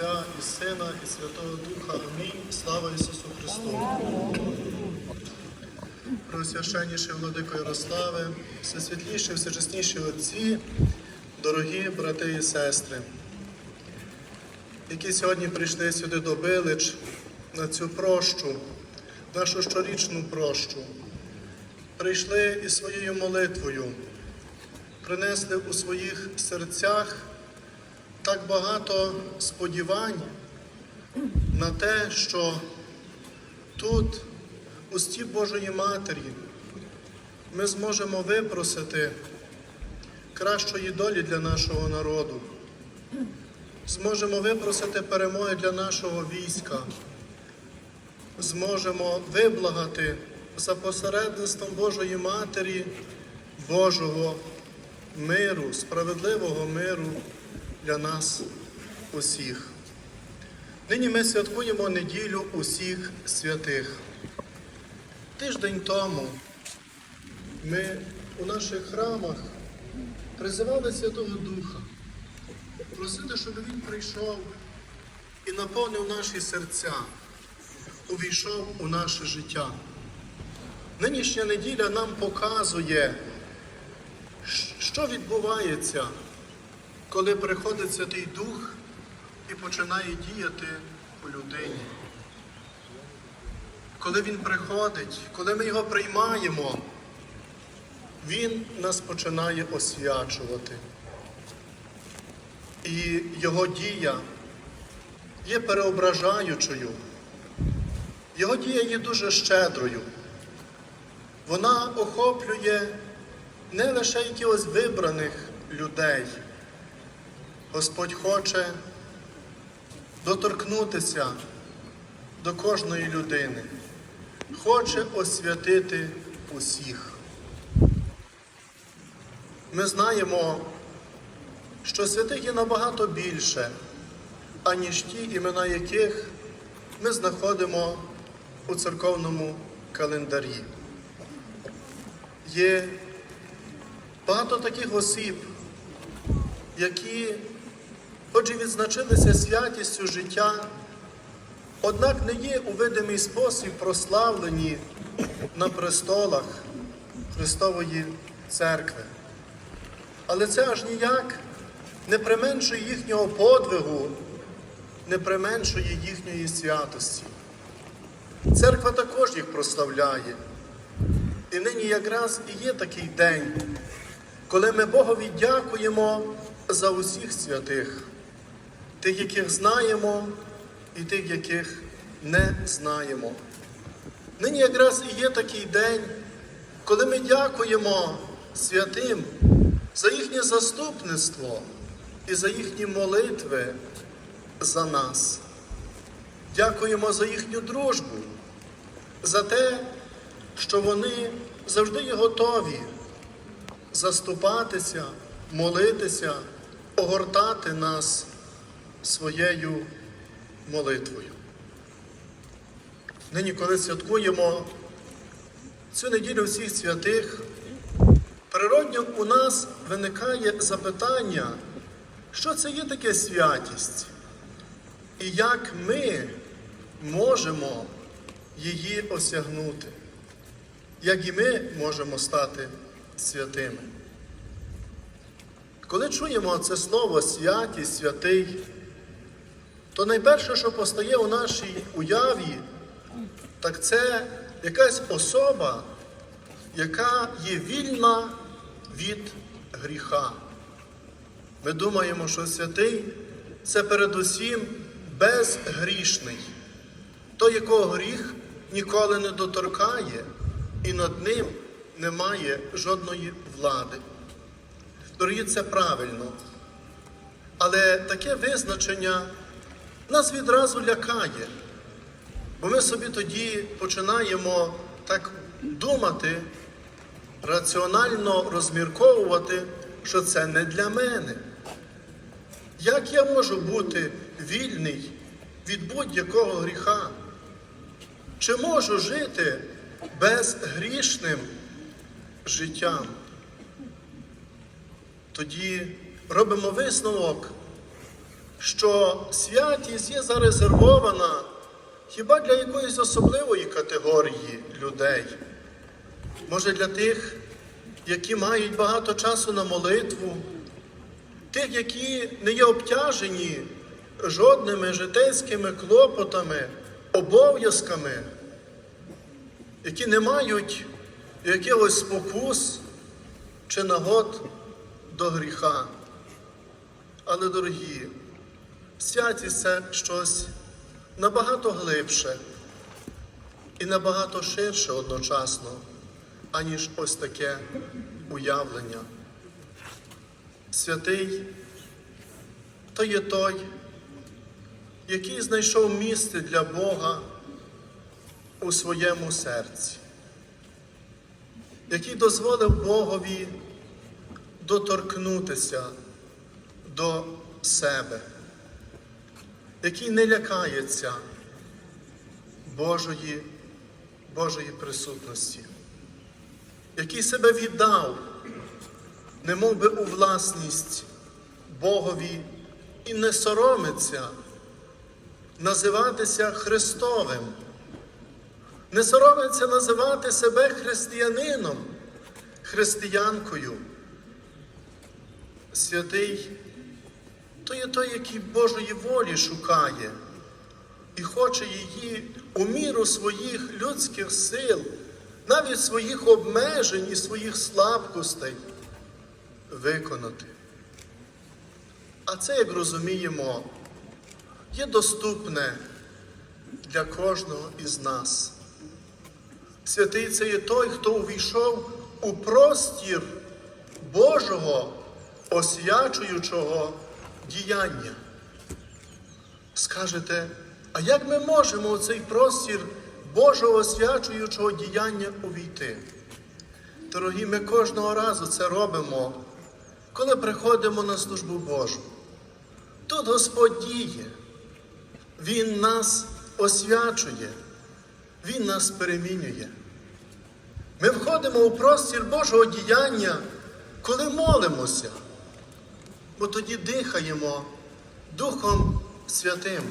Отця і Сина, і Святого Духа. Амінь. Слава Ісусу Христу. Преосвященніший владико Ярославе, всесвітліші, всечесніші отці, дорогі брати і сестри, які сьогодні прийшли сюди до Билич на цю прощу, нашу щорічну прощу, прийшли із своєю молитвою, принесли у своїх серцях так багато сподівань на те, що тут, у стіп Божої Матері, ми зможемо випросити кращої долі для нашого народу, зможемо випросити перемоги для нашого війська, зможемо виблагати за посередництвом Божої Матері Божого миру, справедливого миру для нас усіх. Нині ми святкуємо неділю усіх святих. Тиждень тому ми у наших храмах призивали Святого Духа, просили, щоб Він прийшов і наповнив наші серця, увійшов у наше життя. Нинішня неділя нам показує, що відбувається, коли приходить Святий Дух і починає діяти у людині. Коли Він приходить, коли ми його приймаємо, Він нас починає освячувати. І Його дія є переображаючою. Його дія є дуже щедрою. Вона охоплює не лише якихось вибраних людей. Господь хоче доторкнутися до кожної людини, хоче освятити усіх. Ми знаємо, що святих є набагато більше, аніж ті, імена яких ми знаходимо у церковному календарі. Є багато таких осіб, які, хоч відзначилися святістю життя, однак не є у видимий спосіб прославлені на престолах Христової церкви. Але це аж ніяк не применшує їхнього подвигу, не применшує їхньої святості. Церква також їх прославляє. І нині якраз і є такий день, коли ми Богові дякуємо за усіх святих, тих, яких знаємо, і тих, яких не знаємо. Нині якраз і є такий день, коли ми дякуємо святим за їхнє заступництво і за їхні молитви за нас. Дякуємо за їхню дружбу, за те, що вони завжди є готові заступатися, молитися, огортати нас своєю молитвою. Нині, коли святкуємо цю неділю всіх святих, природньо у нас виникає запитання, що це є таке святість, і як ми можемо її осягнути, як і ми можемо стати святими. Коли чуємо це слово святість, святий, то найперше, що постає у нашій уяві, так це якась особа, яка є вільна від гріха. Ми думаємо, що святий це передусім безгрішний, той, якого гріх ніколи не доторкає, і над ним немає жодної влади. Дорогі, це правильно. Але таке визначення нас відразу лякає, бо ми собі тоді починаємо так думати, раціонально розмірковувати, що це не для мене. Як я можу бути вільний від будь-якого гріха? Чи можу жити безгрішним життям? Тоді робимо висновок, що святість є зарезервована хіба для якоїсь особливої категорії людей. Може, для тих, які мають багато часу на молитву, тих, які не є обтяжені жодними житейськими клопотами, обов'язками, які не мають якихось спокус чи нагод до гріха. Але, дорогі, святість це щось набагато глибше і набагато ширше одночасно, аніж ось таке уявлення. Святий то є той, який знайшов місце для Бога у своєму серці, який дозволив Богові доторкнутися до себе, який не лякається Божої, Божої присутності, який себе віддав, не мов би у власність Богові і не соромиться називатися Христовим, не соромиться називати себе християнином, християнкою. Святий то є той, який Божої волі шукає і хоче її у міру своїх людських сил, навіть своїх обмежень і своїх слабкостей виконати. А це, як розуміємо, є доступне для кожного із нас. Святий це є той, хто увійшов у простір Божого освячуючого діяння. Скажете, а як ми можемо у цей простір Божого освячуючого діяння увійти? Дорогі, ми кожного разу це робимо, коли приходимо на службу Божу. Тут Господь діє, Він нас освячує, Він нас перемінює. Ми входимо у простір Божого діяння, коли молимося, бо тоді дихаємо Духом Святим,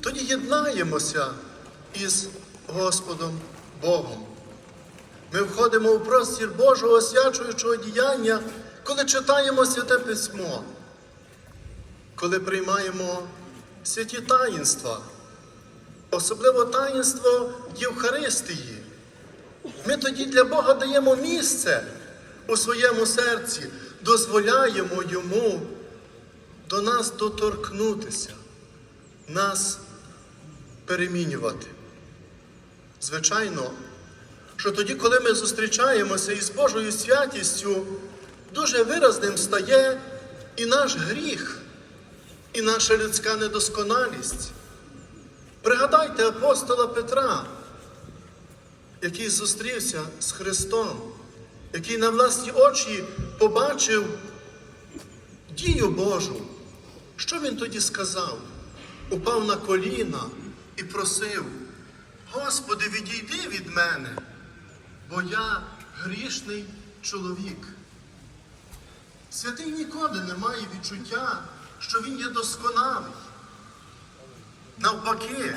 тоді єднаємося із Господом Богом. Ми входимо у простір Божого освячуючого діяння, коли читаємо Святе Письмо, коли приймаємо святі таїнства, особливо таїнство Євхаристії. Ми тоді для Бога даємо місце у своєму серці, дозволяємо Йому до нас доторкнутися, нас перемінювати. Звичайно, що тоді, коли ми зустрічаємося із Божою святістю, дуже виразним стає і наш гріх, і наша людська недосконалість. Пригадайте апостола Петра, який зустрівся з Христом, який на власні очі побачив дію Божу. Що він тоді сказав? Упав на коліна і просив, Господи, відійди від мене, бо я грішний чоловік. Святий ніколи не має відчуття, що він є досконалий. Навпаки,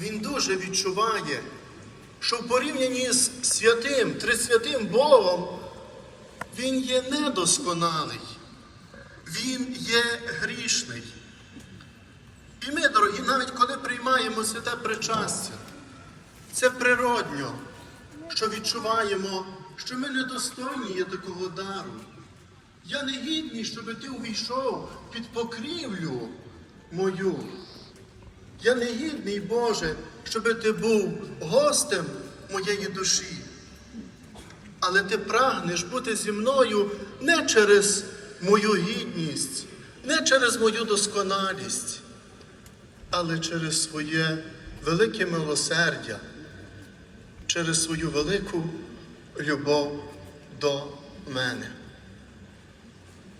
він дуже відчуває, що в порівнянні з святим, трисвятим Богом, він є недосконалий, він є грішний. І ми, дорогі, навіть коли приймаємо святе причастя, це природньо, що відчуваємо, що ми недостойні є такого дару. Я не гідний, щоб ти увійшов під покрівлю мою. Я не гідний, Боже, щоб ти був гостем моєї душі. Але ти прагнеш бути зі мною не через мою гідність, не через мою досконалість, але через своє велике милосердя, через свою велику любов до мене.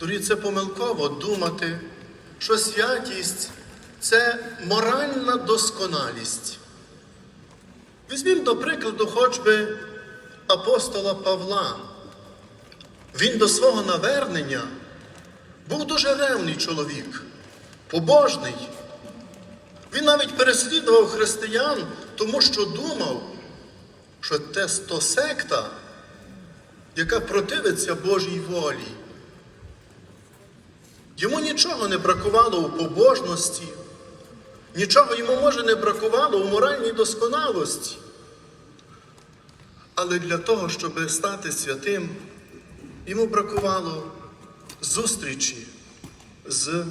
Дорогі, це помилково думати, що святість це моральна досконалість. Візьмімо до прикладу хоч би апостола Павла. Він до свого навернення був дуже ревний чоловік. побожний. Він навіть переслідував християн, тому що думав, що це то секта, яка противиться Божій волі. Йому нічого не бракувало у побожності, нічого йому може не бракувало у моральній досконалості. Але для того, щоб стати святим, йому бракувало зустрічі з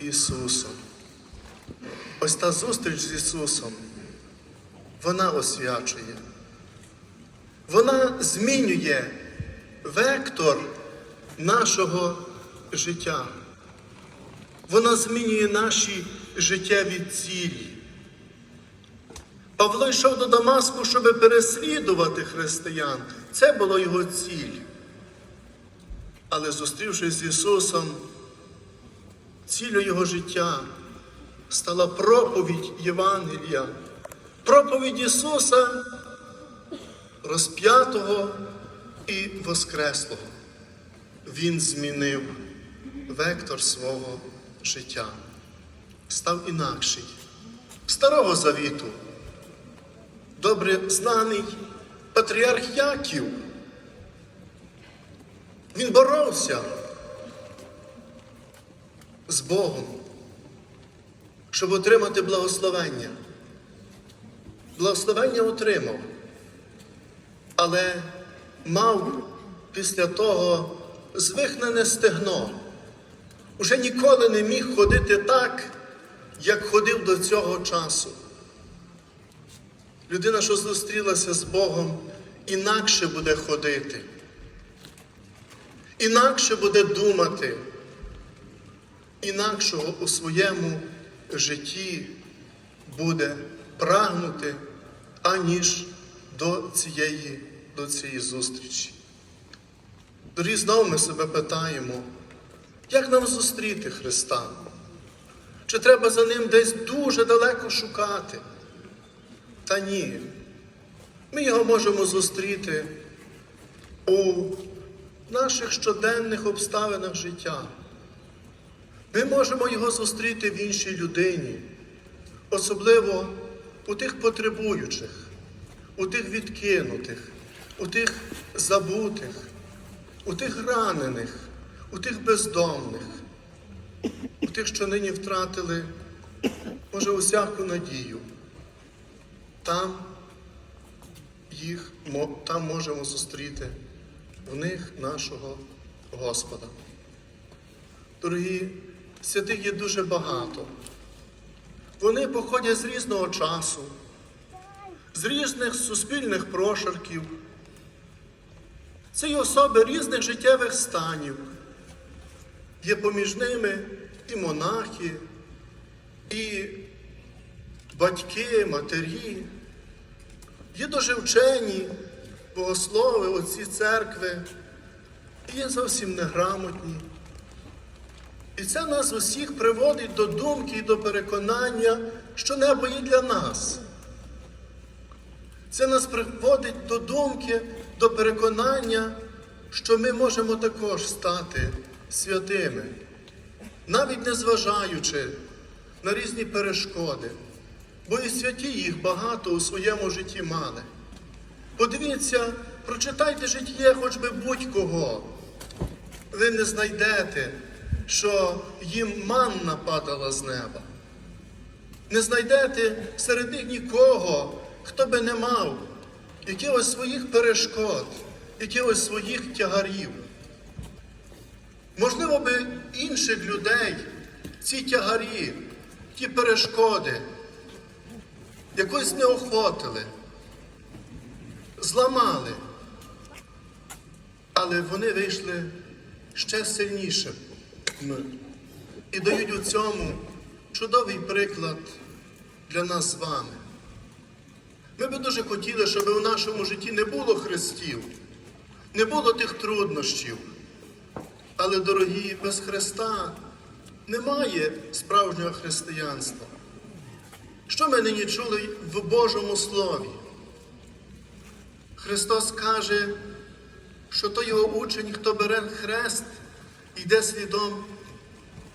Ісусом. Ось та зустріч з Ісусом, вона освячує. Вона змінює вектор нашого життя. Вона змінює наші життєві цілі. Павло йшов до Дамаску, щоб переслідувати християн. Це було його ціль. Але зустрівшись з Ісусом, цілю його життя стала проповідь Євангелія, проповідь Ісуса, розп'ятого і Воскреслого. Він змінив вектор свого життя, став інакший. Старого Завіту, добре знаний патріарх Яків. Він боровся з Богом, щоб отримати благословення. Благословення отримав, але мав після того звихнене стегно. Уже ніколи не міг ходити так, як ходив до цього часу. Людина, що зустрілася з Богом, інакше буде ходити, інакше буде думати, інакшого у своєму житті буде прагнути, аніж до цієї, до цієї зустрічі. Дорогі, знову ми себе питаємо, як нам зустріти Христа? Чи треба за ним десь дуже далеко шукати? Та ні. Ми його можемо зустріти у наших щоденних обставинах життя. Ми можемо його зустріти в іншій людині, особливо у тих потребуючих, у тих відкинутих, у тих забутих, у тих ранених, у тих бездомних, у тих, що нині втратили, може, усяку надію. Там їх там можемо зустріти в них нашого Господа. Дорогі, святих є дуже багато. Вони походять з різного часу, з різних суспільних прошарків. Це є особи різних життєвих станів. Є поміж ними і монахи, і батьки, матері, є дуже вчені, богослови, отці церкви, і є зовсім неграмотні. І це нас усіх приводить до думки і до переконання, що небо є для нас. Це нас приводить до думки, до переконання, що ми можемо також стати святими, навіть не зважаючи на різні перешкоди, бо і святі їх багато у своєму житті мали. Подивіться, прочитайте життя хоч би будь-кого. Ви не знайдете, що їм манна падала з неба. Не знайдете серед них нікого, хто би не мав якихось своїх перешкод, якихось своїх тягарів. Можливо, би інших людей ці тягарі, ті перешкоди якось не охотили, зламали, але вони вийшли ще сильнішими і дають у цьому чудовий приклад для нас з вами. Ми би дуже хотіли, щоб у нашому житті не було хрестів, не було тих труднощів. Але, дорогі, без Христа немає справжнього християнства. Що ми нині чули в Божому Слові? Христос каже, що то його учень, хто бере хрест, йде слідом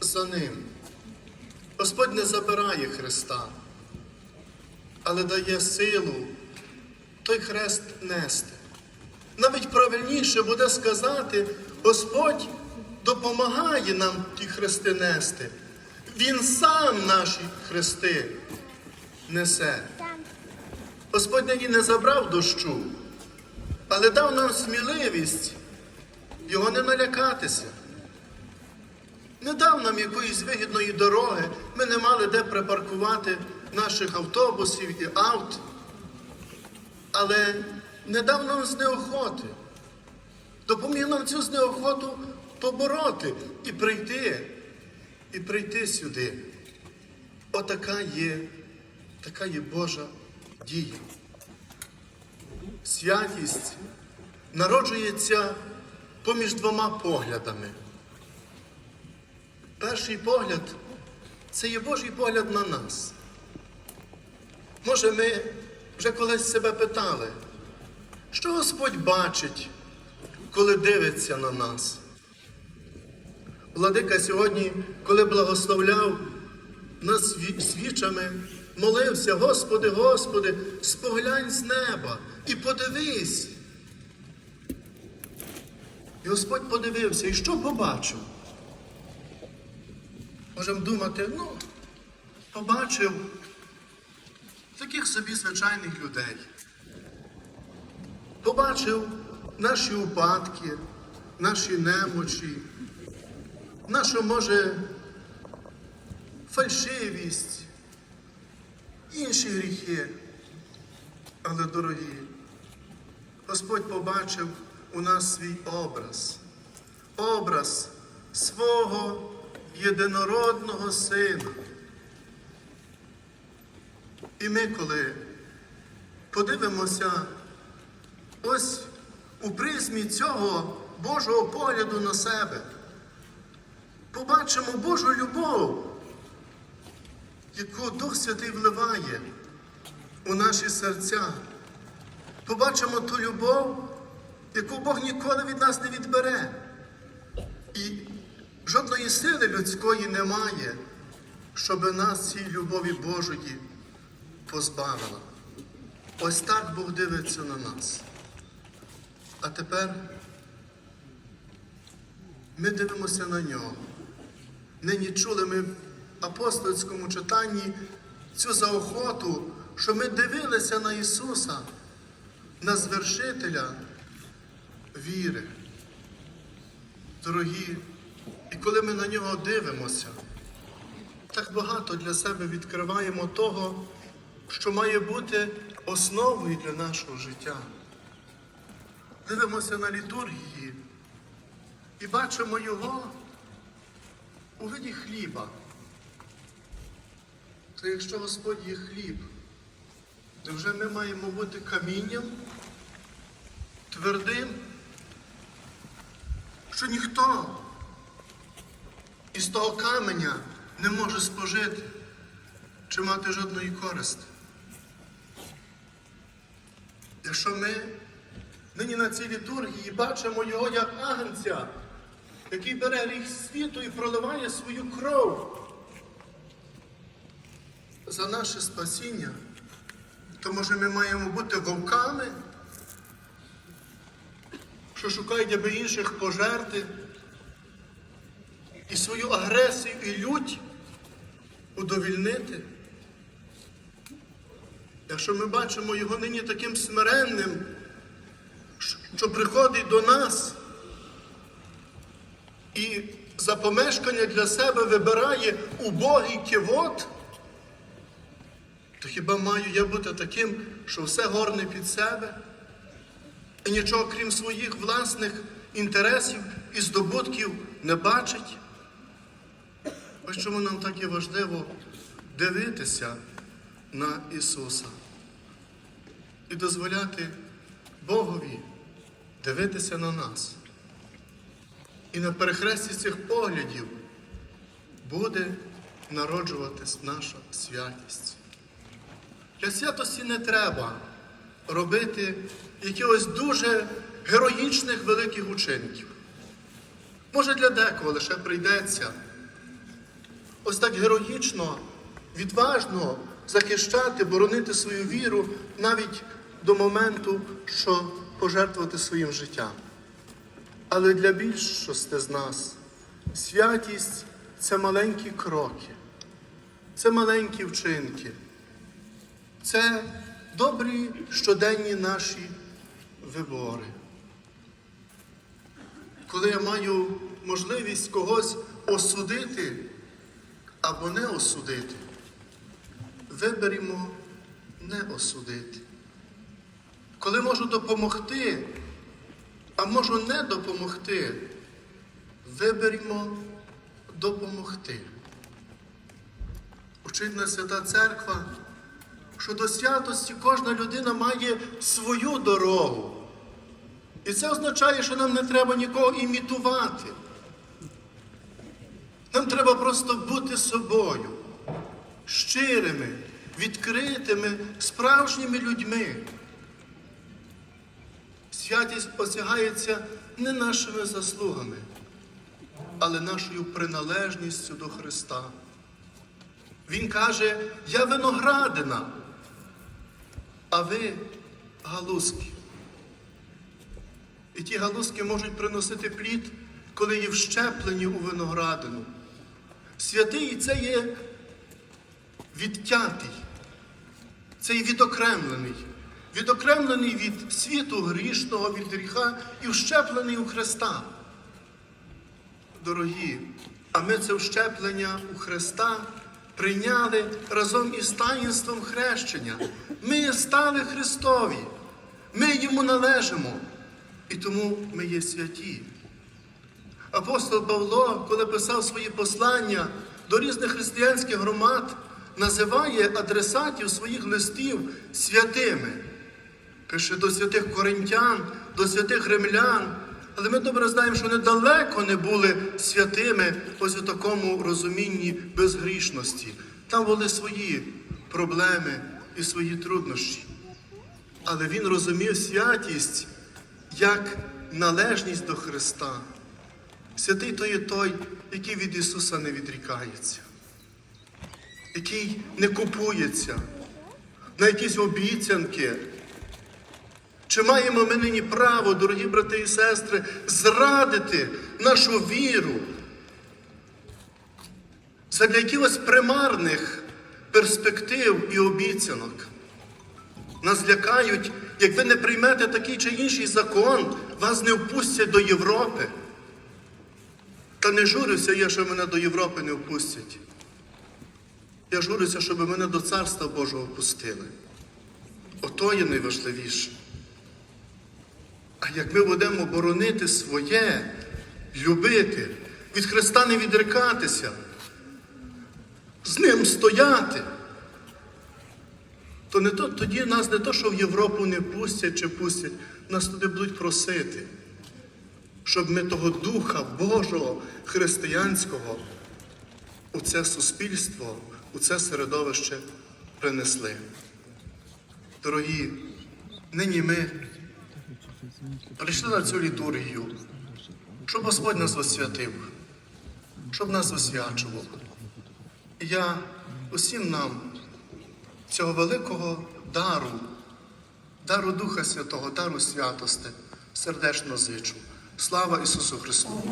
за ним. Господь не забирає Христа, але дає силу той хрест нести. Навіть правильніше буде сказати, Господь допомагає нам ті хрести нести. Він сам наші хрести несе. Господь нині не забрав дощу, але дав нам сміливість його не налякатися. Не дав нам якоїсь вигідної дороги, ми не мали де припаркувати наших автобусів і авт, але не дав нам знеохоти. Допоміг нам цю знеохоту побороти і прийти, і прийти сюди. Отака є, така є Божа дія. Святість народжується поміж двома поглядами. Перший погляд це є Божий погляд на нас. Може, ми вже колись себе питали, що Господь бачить, коли дивиться на нас. Владика сьогодні, коли благословляв нас свічами, молився, Господи, Господи, споглянь з неба і подивись. І Господь подивився, і що побачив? Можемо думати, ну, побачив таких собі звичайних людей. Побачив наші упадки, наші немочі, нашу, може, фальшивість, інші гріхи. Але, дорогі, Господь побачив у нас свій образ, образ свого єдинородного Сина. І ми, коли подивимося ось у призмі цього Божого погляду на себе, побачимо Божу любов, яку Дух Святий вливає у наші серця. Побачимо ту любов, яку Бог ніколи від нас не відбере. І жодної сили людської немає, щоб нас цій любові Божої позбавила. Ось так Бог дивиться на нас. А тепер ми дивимося на нього. Нині чули ми в апостольському читанні цю заохоту, що ми дивилися на Ісуса, на звершителя віри. Дорогі, і коли ми на нього дивимося, так багато для себе відкриваємо того, що має бути основою для нашого життя. Дивимося на літургії і бачимо його у виді хліба. То якщо Господь є хліб, то вже ми маємо бути камінням твердим, що ніхто із того каменя не може спожити чи мати жодної користи. Якщо ми нині на цій літургії бачимо його як агнця, який бере гріх світу і проливає свою кров за наше спасіння, то може ми маємо бути вовками, що шукають аби інших пожерти і свою агресію і лють удовільнити. Якщо ми бачимо його нині таким смиренним, що приходить до нас і за помешкання для себе вибирає убогий кивот, то хіба маю я бути таким, що все горне під себе і нічого крім своїх власних інтересів і здобутків не бачить? Ось чому нам так і важливо дивитися на Ісуса і дозволяти Богові дивитися на нас. І на перехресті цих поглядів буде народжуватись наша святість. Для святості не треба робити якихось дуже героїчних великих учинків. Може, для декого лише прийдеться ось так героїчно, відважно захищати, боронити свою віру навіть до моменту, що пожертвувати своїм життям. Але для більшості з нас святість це маленькі кроки, це маленькі вчинки, це добрі щоденні наші вибори. Коли я маю можливість когось осудити або не осудити, виберімо не осудити. Коли можу допомогти, а можу не допомогти, виберімо допомогти. Учить Свята Церква, що до святості кожна людина має свою дорогу. І це означає, що нам не треба нікого імітувати. Нам треба просто бути собою, щирими, відкритими, справжніми людьми. Святість осягається не нашими заслугами, але нашою приналежністю до Христа. Він каже, я виноградина, а ви галузки. І ті галузки можуть приносити плід, коли є вщеплені у виноградину. Святий це є відтятий, це є відокремлений, відокремлений від світу грішного, від гріха і вщеплений у Христа. Дорогі, а ми це вщеплення у Христа прийняли разом із таїнством хрещення. Ми стали Христові, ми йому належимо, і тому ми є святі. Апостол Павло, коли писав свої послання до різних християнських громад, називає адресатів своїх листів святими. Пише до святих коринтян, до святих римлян. Але ми добре знаємо, що вони далеко не були святими ось у такому розумінні безгрішності. Там були свої проблеми і свої труднощі. Але він розумів святість як належність до Христа. Святий то є той, який від Ісуса не відрікається, який не купується на якісь обіцянки. Чи маємо ми нині право, дорогі брати і сестри, зрадити нашу віру задля якихось примарних перспектив і обіцянок? Нас лякають, як ви не приймете такий чи інший закон, вас не впустять до Європи. Та не журюся я, що мене до Європи не впустять. Я журюся, щоб мене до Царства Божого пустили. Ото є найважливіше. А як ми будемо боронити своє, любити, від Христа не відрикатися, з ним стояти, то не то, тоді нас не то, що в Європу не пустять чи пустять, нас туди будуть просити, щоб ми того Духа Божого християнського у це суспільство, у це середовище принесли. Дорогі, нині ми прийшли на цю літургію, щоб Господь нас освятив, щоб нас освячував. І я усім нам цього великого дару, дару Духа Святого, дару святости, сердечно зичу. Слава Ісусу Христу!